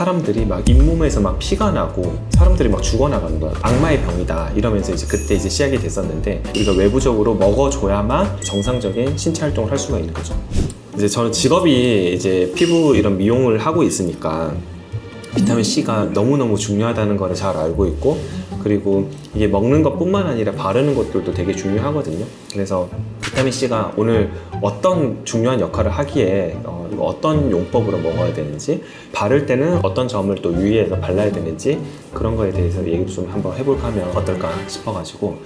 사람들이 막 잇몸에서 막 피가 나고 사람들이 막 죽어나가는 거야. 악마의 병이다. 이러면서 이제 그때 이제 시작이 됐었는데 우리가 외부적으로 먹어줘야만 정상적인 신체 활동을 할 수가 있는 거죠. 이제 저는 직업이 이제 피부 이런 미용을 하고 있으니까 비타민 C가 너무너무 중요하다는 거를 잘 알고 있고 그리고 이게 먹는 것뿐만 아니라 바르는 것들도 되게 중요하거든요. 그래서 비타민 C가 오늘 어떤 중요한 역할을 하기에 어, 어떤 용법으로 먹어야 되는지 바를 때는 어떤 점을 또 유의해서 발라야 되는지 그런 거에 대해서 얘기를 좀 한번 해볼까 하면 어떨까 싶어가지고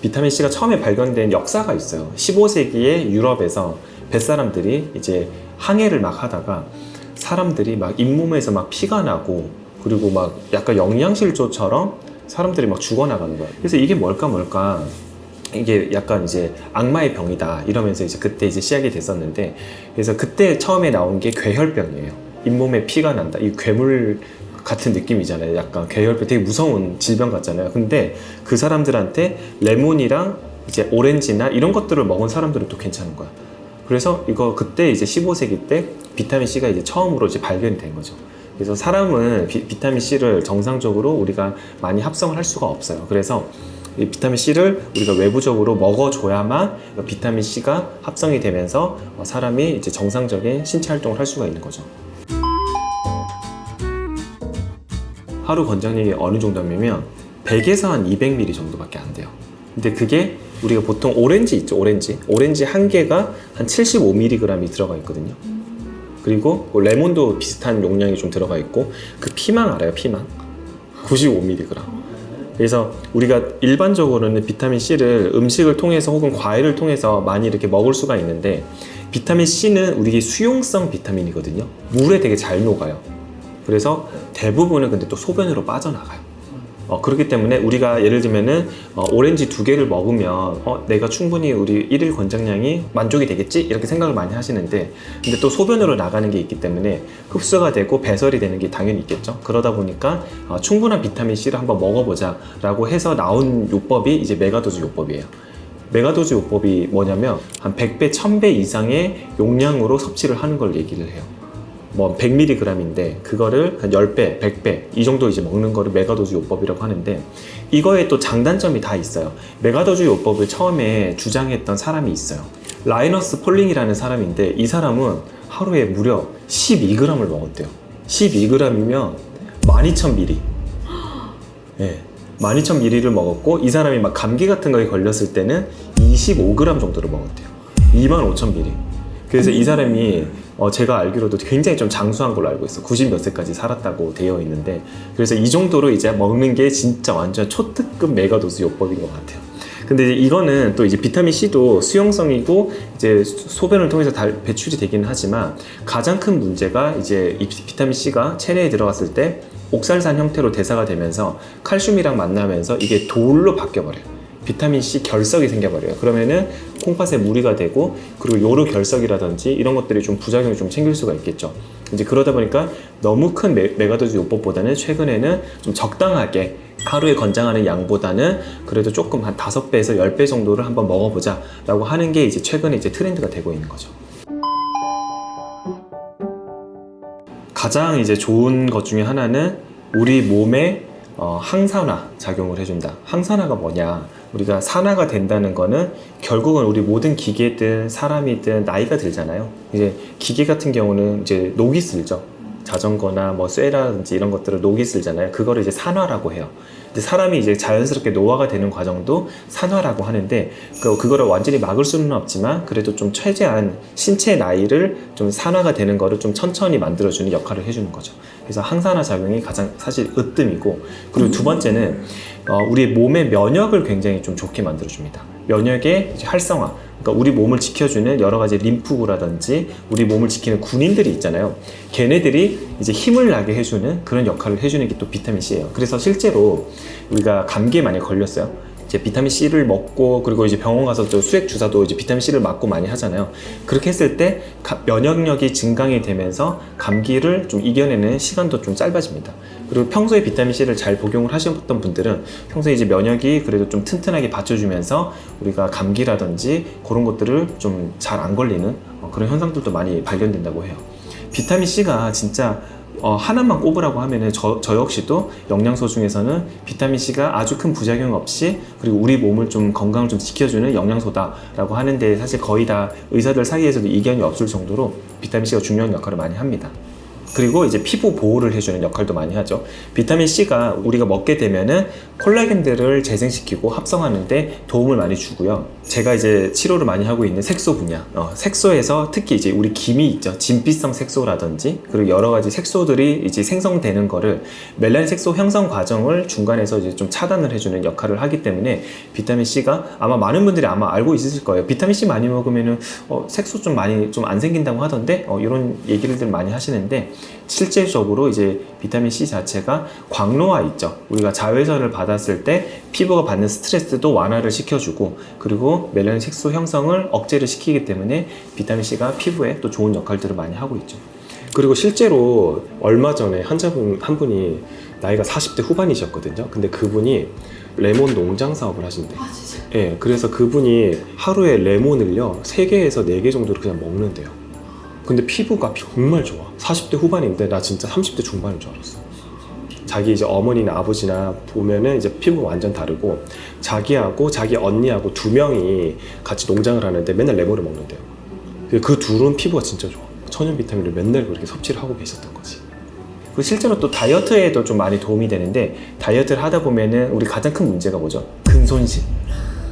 비타민 C가 처음에 발견된 역사가 있어요. 15세기에 유럽에서 뱃사람들이 이제 항해를 막 하다가 사람들이 막 잇몸에서 막 피가 나고 그리고 막 약간 영양실조처럼 사람들이 막 죽어나가는 거예요. 그래서 이게 뭘까 뭘까 이게 약간 이제 악마의 병이다 이러면서 이제 그때 이제 시작이 됐었는데 그래서 그때 처음에 나온 게 괴혈병이에요. 잇몸에 피가 난다. 이 괴물 같은 느낌이잖아요. 약간 괴혈병 되게 무서운 질병 같잖아요. 근데 그 사람들한테 레몬이랑 이제 오렌지나 이런 것들을 먹은 사람들은 또 괜찮은 거야. 그래서 이거 그때 이제 15세기 때 비타민 C가 이제 처음으로 이제 발견이 된 거죠. 그래서 사람은 비, 비타민 C를 정상적으로 우리가 많이 합성을 할 수가 없어요. 그래서 이 비타민 C를 우리가 외부적으로 먹어줘야만 비타민 C가 합성이 되면서 어, 사람이 이제 정상적인 신체 활동을 할 수가 있는 거죠. 하루 권장량이 어느 정도냐면 100에서 한 200ml 정도밖에 안 돼요. 근데 그게 우리가 보통 오렌지 있죠, 오렌지. 오렌지 한 개가 한 75mg이 들어가 있거든요. 그리고 뭐 레몬도 비슷한 용량이 좀 들어가 있고 그 피망 알아요, 피망? 95mg. 그래서 우리가 일반적으로는 비타민 C를 음식을 통해서 혹은 과일을 통해서 많이 이렇게 먹을 수가 있는데 비타민 C는 우리의 수용성 비타민이거든요. 물에 되게 잘 녹아요. 그래서 대부분은 근데 또 소변으로 빠져나가요. 어, 그렇기 때문에 우리가 예를 들면은 어, 오렌지 두 개를 먹으면 어, 내가 충분히 우리 일일 권장량이 만족이 되겠지? 이렇게 생각을 많이 하시는데 근데 또 소변으로 나가는 게 있기 때문에 흡수가 되고 배설이 되는 게 당연히 있겠죠? 그러다 보니까 어, 충분한 비타민 C를 한번 먹어보자 라고 해서 나온 요법이 이제 메가도즈 요법이에요. 메가도즈 요법이 뭐냐면 한 100배, 1000배 이상의 용량으로 섭취를 하는 걸 얘기를 해요 뭐 100mg인데 그거를 한 10배, 100배 이 정도 이제 먹는 거를 메가도즈 요법이라고 하는데 이거에 또 장단점이 다 있어요. 메가도즈 요법을 처음에 주장했던 사람이 있어요. 라이너스 폴링이라는 사람인데 이 사람은 하루에 무려 12g을 먹었대요. 12g이면 12,000ml. 예. 12,000ml를 먹었고 이 사람이 막 감기 같은 거에 걸렸을 때는 25g 정도를 먹었대요. 25,000ml. 그래서 이 사람이 어, 제가 알기로도 굉장히 좀 장수한 걸로 알고 있어. 90 몇 세까지 살았다고 되어 있는데 그래서 이 정도로 이제 먹는 게 진짜 완전 초특급 메가도즈 요법인 것 같아요. 근데 이거는 또 이제 비타민 C도 수용성이고 이제 수- 소변을 통해서 다 배출이 되기는 하지만 가장 큰 문제가 이제 이 비타민 C가 체내에 들어갔을 때 옥살산 형태로 대사가 되면서 칼슘이랑 만나면서 이게 돌로 바뀌어 버려요. 비타민 C 결석이 생겨버려요. 그러면은 콩팥에 무리가 되고 그리고 요로 결석이라든지 이런 것들이 좀 부작용이 좀 생길 수가 있겠죠. 이제 그러다 보니까 너무 큰 메, 메가도즈 요법보다는 최근에는 좀 적당하게 하루에 권장하는 양보다는 그래도 조금 한 다섯 배에서 열 배 정도를 한번 먹어보자 라고 하는 게 이제 최근에 이제 트렌드가 되고 있는 거죠. 가장 이제 좋은 것 중에 하나는 우리 몸에 어, 항산화 작용을 해준다. 항산화가 뭐냐? 우리가 산화가 된다는 거는 결국은 우리 모든 기계든 사람이든 나이가 들잖아요. 이제 기계 같은 경우는 이제 녹이 슬죠. 자전거나 뭐 쇠라든지 이런 것들을 녹이 슬잖아요. 그거를 이제 산화라고 해요. 근데 사람이 이제 자연스럽게 노화가 되는 과정도 산화라고 하는데 그 그거를 완전히 막을 수는 없지만 그래도 좀 최대한 신체 나이를 좀 산화가 되는 거를 좀 천천히 만들어주는 역할을 해주는 거죠. 그래서 항산화 작용이 가장 사실 으뜸이고 그리고 두 번째는 어, 우리 몸의 면역을 굉장히 좀 좋게 만들어줍니다. 면역의 이제 활성화. 그러니까 우리 몸을 지켜주는 여러 가지 림프구라든지 우리 몸을 지키는 군인들이 있잖아요. 걔네들이 이제 힘을 나게 해주는 그런 역할을 해주는 게 또 비타민 C예요. 그래서 실제로 우리가 감기에 많이 걸렸어요. 이제 비타민 C를 먹고 그리고 이제 병원 가서 또 수액 주사도 이제 비타민 C를 맞고 많이 하잖아요. 그렇게 했을 때 가- 면역력이 증강이 되면서 감기를 좀 이겨내는 시간도 좀 짧아집니다. 그리고 평소에 비타민 C를 잘 복용을 하셨던 분들은 평소에 이제 면역이 그래도 좀 튼튼하게 받쳐주면서 우리가 감기라든지 그런 것들을 좀 잘 안 걸리는 어, 그런 현상들도 많이 발견된다고 해요. 비타민 C가 진짜 어, 하나만 꼽으라고 하면은 저, 저 역시도 영양소 중에서는 비타민 C가 아주 큰 부작용 없이 그리고 우리 몸을 좀 건강을 좀 지켜주는 영양소다라고 하는데 사실 거의 다 의사들 사이에서도 이견이 없을 정도로 비타민 C가 중요한 역할을 많이 합니다. 그리고 이제 피부 보호를 해주는 역할도 많이 하죠. 비타민 C가 우리가 먹게 되면은 콜라겐들을 재생시키고 합성하는데 도움을 많이 주고요. 제가 이제 치료를 많이 하고 있는 색소 분야, 어, 색소에서 특히 이제 우리 김이 있죠. 진피성 색소라든지 그리고 여러 가지 색소들이 이제 생성되는 거를 멜라닌 색소 형성 과정을 중간에서 이제 좀 차단을 해주는 역할을 하기 때문에 비타민 C가 아마 많은 분들이 아마 알고 있으실 거예요. 비타민 C 많이 먹으면은 어, 색소 좀 많이 좀 안 생긴다고 하던데 어, 이런 얘기를 많이 하시는데 실제적으로 이제 비타민 C 자체가 광노화 있죠. 우리가 자외선을 받았을 때 피부가 받는 스트레스도 완화를 시켜주고 그리고 멜라닌 색소 형성을 억제를 시키기 때문에 비타민 C가 피부에 또 좋은 역할들을 많이 하고 있죠. 그리고 실제로 얼마 전에 환자분 한 분이 나이가 40대 후반이셨거든요. 근데 그분이 레몬 농장 사업을 하신대요. 아. 예, 그래서 그분이 하루에 레몬을요, 3개에서 4개 정도를 그냥 먹는데요. 근데 피부가 정말 좋아. 40대 후반인데 나 진짜 30대 중반인 줄 알았어. 자기 이제 어머니나 아버지나 보면은 이제 피부가 완전 다르고 자기하고 자기 언니하고 두 명이 같이 농장을 하는데 맨날 레몬을 먹는데요. 그 둘은 피부가 진짜 좋아. 천연 비타민을 맨날 그렇게 섭취를 하고 계셨던 거지. 그 실제로 또 다이어트에도 좀 많이 도움이 되는데 다이어트를 하다 보면은 우리 가장 큰 문제가 뭐죠? 근손실.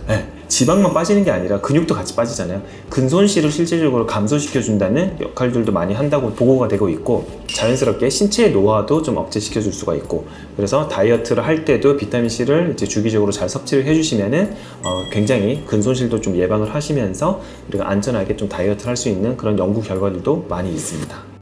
네, 지방만 빠지는 게 아니라 근육도 같이 빠지잖아요. 근손실을 실질적으로 감소시켜 준다는 역할들도 많이 한다고 보고가 되고 있고 자연스럽게 신체의 노화도 좀 억제시켜 줄 수가 있고 그래서 다이어트를 할 때도 비타민 C를 이제 주기적으로 잘 섭취를 해주시면은 어, 굉장히 근손실도 좀 예방을 하시면서 우리가 안전하게 좀 다이어트를 할 수 있는 그런 연구 결과들도 많이 있습니다.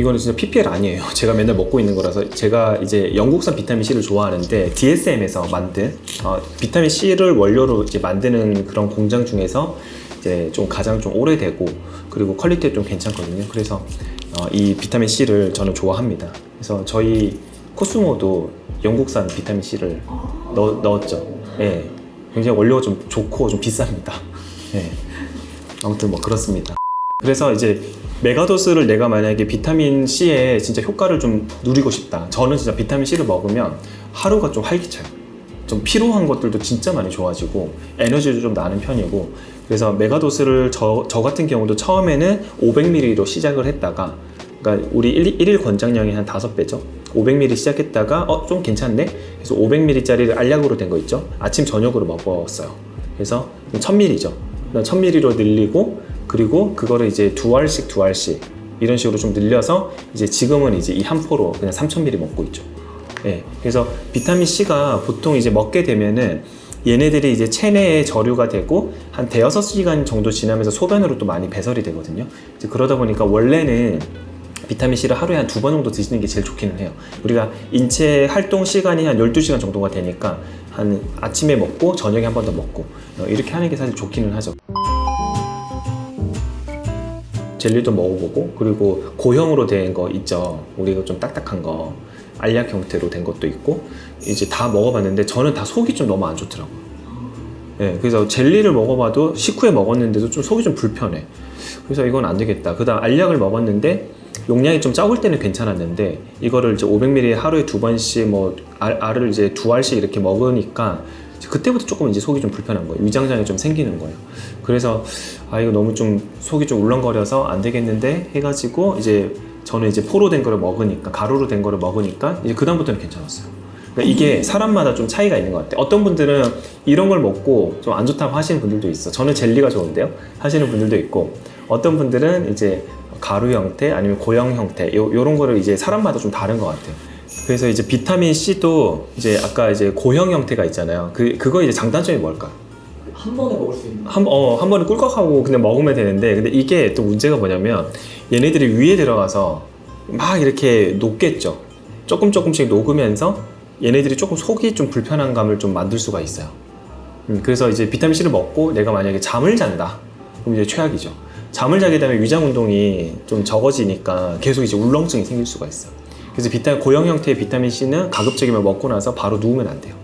이거는 진짜 PPL 아니에요. 제가 맨날 먹고 있는 거라서 제가 이제 영국산 비타민 C를 좋아하는데 DSM에서 만든 어, 비타민 C를 원료로 이제 만드는 그런 공장 중에서 이제 좀 가장 좀 오래되고 그리고 퀄리티 좀 괜찮거든요. 그래서 어, 이 비타민 C를 저는 좋아합니다. 그래서 저희 코스모도 영국산 비타민 C를 넣, 넣었죠. 예. 굉장히 원료가 좀 좋고 좀 비쌉니다. 예. 아무튼 뭐 그렇습니다. 그래서 이제 메가도스를 내가 만약에 비타민 C에 진짜 효과를 좀 누리고 싶다. 저는 진짜 비타민 C를 먹으면 하루가 좀 활기차요. 좀 피로한 것들도 진짜 많이 좋아지고 에너지도 좀 나는 편이고 그래서 메가도스를 저, 저 같은 경우도 처음에는 500ml로 시작을 했다가 그러니까 우리 일, 일일 권장량이 한 5배죠. 500ml 시작했다가 어 좀 괜찮네. 그래서 500ml짜리를 알약으로 된 거 있죠. 아침 저녁으로 먹었어요. 그래서 1000ml죠. 1000ml로 늘리고 그리고 그거를 이제 두 알씩 두 알씩 이런 식으로 좀 늘려서 이제 지금은 이제 이 한 포로 그냥 3000ml 먹고 있죠. 예. 그래서 비타민 C가 보통 이제 먹게 되면은 얘네들이 이제 체내에 저류가 되고 한 대여섯 시간 정도 지나면서 소변으로 또 많이 배설이 되거든요. 이제 그러다 보니까 원래는 비타민 C를 하루에 한 두 번 정도 드시는 게 제일 좋기는 해요. 우리가 인체 활동 시간이 한 12시간 정도가 되니까 한 아침에 먹고 저녁에 한 번 더 먹고 어, 이렇게 하는 게 사실 좋기는 하죠. 젤리도 먹어보고 그리고 고형으로 된 거 있죠. 우리가 좀 딱딱한 거 알약 형태로 된 것도 있고 이제 다 먹어봤는데 저는 다 속이 좀 너무 안 좋더라고요. 예, 그래서 젤리를 먹어봐도 식후에 먹었는데도 좀 속이 좀 불편해. 그래서 이건 안 되겠다. 그다음 알약을 먹었는데 용량이 좀 적을 때는 괜찮았는데 이거를 이제 500ml 하루에 두 번씩 뭐 알, 알을 이제 두 알씩 이렇게 먹으니까 그때부터 조금 이제 속이 좀 불편한 거예요. 위장장애 좀 생기는 거예요. 그래서 아 이거 너무 좀 속이 좀 울렁거려서 안 되겠는데 해가지고 이제 저는 이제 포로 된 거를 먹으니까 가루로 된 거를 먹으니까 이제 그 다음부터는 괜찮았어요. 그러니까 이게 사람마다 좀 차이가 있는 것 같아요. 어떤 분들은 이런 걸 먹고 좀 안 좋다고 하시는 분들도 있어. 저는 젤리가 좋은데요. 하시는 분들도 있고 어떤 분들은 이제 가루 형태 아니면 고형 형태 요, 요런 거를 이제 사람마다 좀 다른 것 같아요. 그래서 이제 비타민 C도 이제 아까 이제 고형 형태가 있잖아요. 그 그거 이제 장단점이 뭘까? 한 번에 먹을 수 있는. 한, 어, 한 번에 꿀꺽하고 그냥 먹으면 되는데 근데 이게 또 문제가 뭐냐면 얘네들이 위에 들어가서 막 이렇게 녹겠죠 조금 조금씩 녹으면서 얘네들이 조금 속이 좀 불편한 감을 좀 만들 수가 있어요. 음, 그래서 이제 비타민 C를 먹고 내가 만약에 잠을 잔다. 그럼 이제 최악이죠. 잠을 자게 되면 위장 운동이 좀 적어지니까 계속 이제 울렁증이 생길 수가 있어요. 그래서 비타 고형 형태의 비타민 C는 가급적이면 먹고 나서 바로 누우면 안 돼요.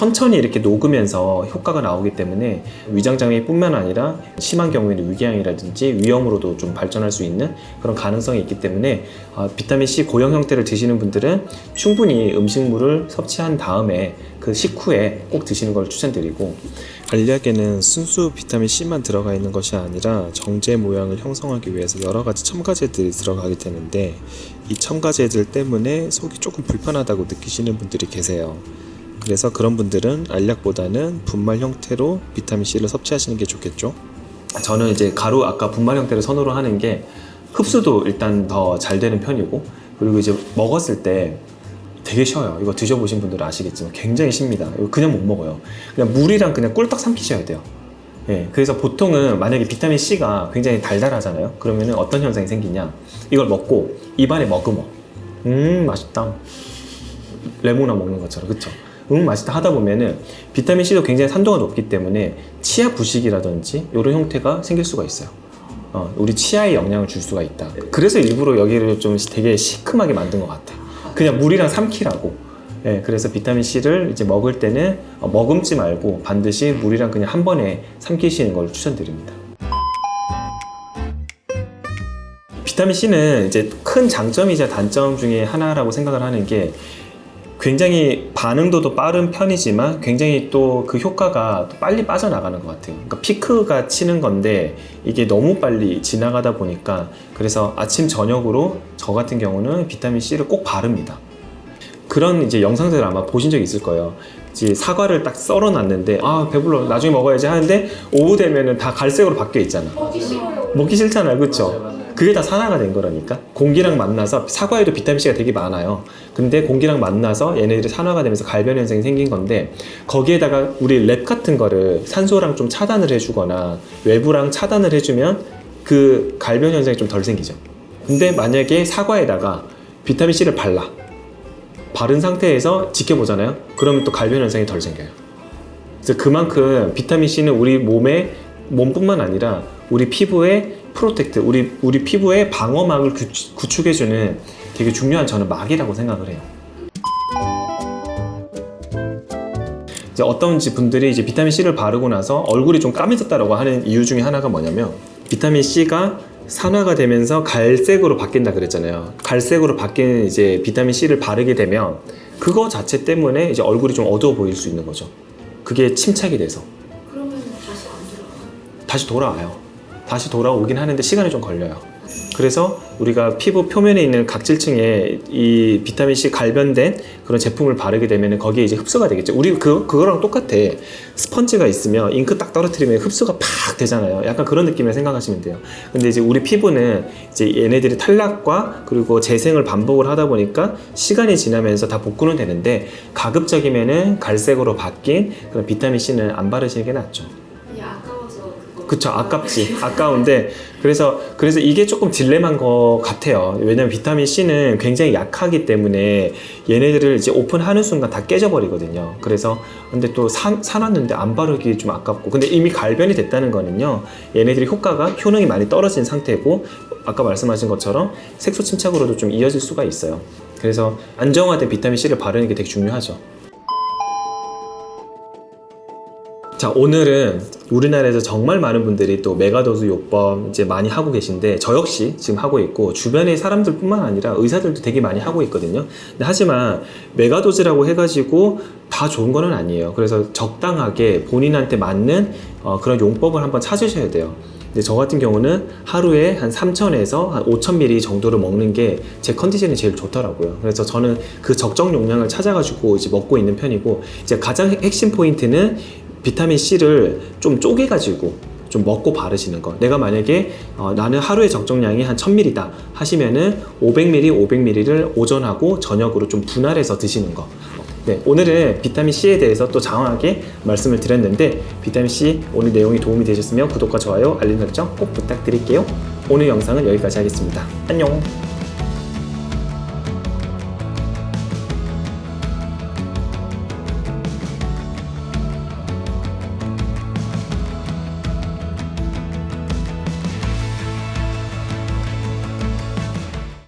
천천히 이렇게 녹으면서 효과가 나오기 때문에 위장 장애뿐만 아니라 심한 경우에는 위궤양이라든지 위염으로도 좀 발전할 수 있는 그런 가능성이 있기 때문에 아, 비타민 C 고형 형태를 드시는 분들은 충분히 음식물을 섭취한 다음에 그 식후에 꼭 드시는 걸 추천드리고 알약에는 순수 비타민 C만 들어가 있는 것이 아니라 정제 모양을 형성하기 위해서 여러 가지 첨가제들이 들어가게 되는데 이 첨가제들 때문에 속이 조금 불편하다고 느끼시는 분들이 계세요. 그래서 그런 분들은 알약보다는 분말 형태로 비타민 C를 섭취하시는 게 좋겠죠. 저는 이제 가루 아까 분말 형태를 선호를 하는 게 흡수도 일단 더 잘 되는 편이고 그리고 이제 먹었을 때 되게 쉬어요. 이거 드셔보신 분들은 아시겠지만 굉장히 쉽니다. 이거 그냥 못 먹어요. 그냥 물이랑 그냥 꿀떡 삼키셔야 돼요. 예, 그래서 보통은 만약에 비타민 C가 굉장히 달달하잖아요. 그러면은 어떤 현상이 생기냐? 이걸 먹고 입안에 머금어. 음, 맛있다. 레모나 먹는 것처럼, 그쵸? 음, 맛있다 하다 보면은 비타민 C도 굉장히 산도가 높기 때문에 치아 부식이라든지 이런 형태가 생길 수가 있어요. 어, 우리 치아에 영향을 줄 수가 있다. 그래서 일부러 여기를 좀 되게 시큼하게 만든 것 같아. 그냥 물이랑 삼키라고. 예, 그래서 비타민 C를 이제 먹을 때는 어, 머금지 말고 반드시 물이랑 그냥 한 번에 삼키시는 걸 추천드립니다. 비타민 C는 이제 큰 장점이자 단점 중에 하나라고 생각을 하는 게 굉장히 반응도도 빠른 편이지만 굉장히 또 그 효과가 또 빨리 빠져나가는 것 같아요. 그러니까 피크가 치는 건데 이게 너무 빨리 지나가다 보니까 그래서 아침 저녁으로 저 같은 경우는 비타민 C를 꼭 바릅니다. 그런 이제 영상들을 아마 보신 적 있을 거예요. 이제 사과를 딱 썰어 놨는데 아 배불러 나중에 먹어야지 하는데 오후 되면은 다 갈색으로 바뀌어 있잖아. 먹기 싫잖아요, 그렇죠? 그게 다 산화가 된 거라니까. 공기랑 만나서 사과에도 비타민 C가 되게 많아요. 근데 공기랑 만나서 얘네들이 산화가 되면서 갈변 현상이 생긴 건데 거기에다가 우리 랩 같은 거를 산소랑 좀 차단을 해주거나 외부랑 차단을 해주면 그 갈변 현상이 좀 덜 생기죠. 근데 만약에 사과에다가 비타민 C를 발라 바른 상태에서 지켜보잖아요. 그러면 또 갈변 현상이 덜 생겨요. 그래서 그만큼 비타민 C는 우리 몸에 몸뿐만 아니라 우리 피부의 프로텍트, 우리 우리 피부의 방어막을 구축- 구축 해주는 되게 중요한 저는 막이라고 생각을 해요. 이제 어떤 지- 분들이 이제 비타민 C를 바르고 나서 얼굴이 좀 까매졌다라고 하는 이유 중에 하나가 뭐냐면 비타민 C가 산화가 되면서 갈색으로 바뀐다 그랬잖아요. 갈색으로 바뀌는 이제 비타민 C를 바르게 되면 그거 자체 때문에 이제 얼굴이 좀 어두워 보일 수 있는 거죠. 그게 침착이 돼서 그러면 다시 안 들어가. 다시 돌아와요. 다시 돌아오긴 하는데 시간이 좀 걸려요. 그래서 우리가 피부 표면에 있는 각질층에 이 비타민 C 갈변된 그런 제품을 바르게 되면 거기에 이제 흡수가 되겠죠. 우리 그 그거랑 똑같아. 스펀지가 있으면 잉크 딱 떨어뜨리면 흡수가 팍 되잖아요. 약간 그런 느낌을 생각하시면 돼요. 근데 이제 우리 피부는 이제 얘네들이 탈락과 그리고 재생을 반복을 하다 보니까 시간이 지나면서 다 복구는 되는데 가급적이면은 갈색으로 바뀐 그런 비타민 C는 안 바르시는 게 낫죠. 그쵸 아깝지 아까운데. 그래서 그래서 이게 조금 딜레마인 것 같아요. 왜냐면 비타민 C는 굉장히 약하기 때문에 얘네들을 이제 오픈하는 순간 다 깨져버리거든요. 그래서 근데 또 사, 사놨는데 안 바르기 좀 아깝고. 근데 이미 갈변이 됐다는 거는요 얘네들이 효과가 효능이 많이 떨어진 상태고 아까 말씀하신 것처럼 색소 침착으로도 좀 이어질 수가 있어요. 그래서 안정화된 비타민 C를 바르는 게 되게 중요하죠 자 오늘은 우리나라에서 정말 많은 분들이 또 메가도즈 요법 이제 많이 하고 계신데 저 역시 지금 하고 있고 주변의 사람들뿐만 아니라 의사들도 되게 많이 하고 있거든요. 하지만 메가도즈라고 해가지고 다 좋은 거는 아니에요. 그래서 적당하게 본인한테 맞는 어, 그런 용법을 한번 찾으셔야 돼요. 근데 저 같은 경우는 하루에 한 3,000에서 한 5,000ml 정도를 먹는 게 제 컨디션이 제일 좋더라고요. 그래서 저는 그 적정 용량을 찾아가지고 이제 먹고 있는 편이고 이제 가장 핵심 포인트는 비타민 C를 좀 쪼개가지고 좀 먹고 바르시는 거. 내가 만약에 어, 나는 하루에 적정량이 한 1000ml다 하시면은 500ml, 500ml를 오전하고 저녁으로 좀 분할해서 드시는 거. 네, 오늘은 비타민 C에 대해서 또 장황하게 말씀을 드렸는데 비타민 C 오늘 내용이 도움이 되셨으면 구독과 좋아요, 알림 설정 꼭 부탁드릴게요. 오늘 영상은 여기까지 하겠습니다. 안녕.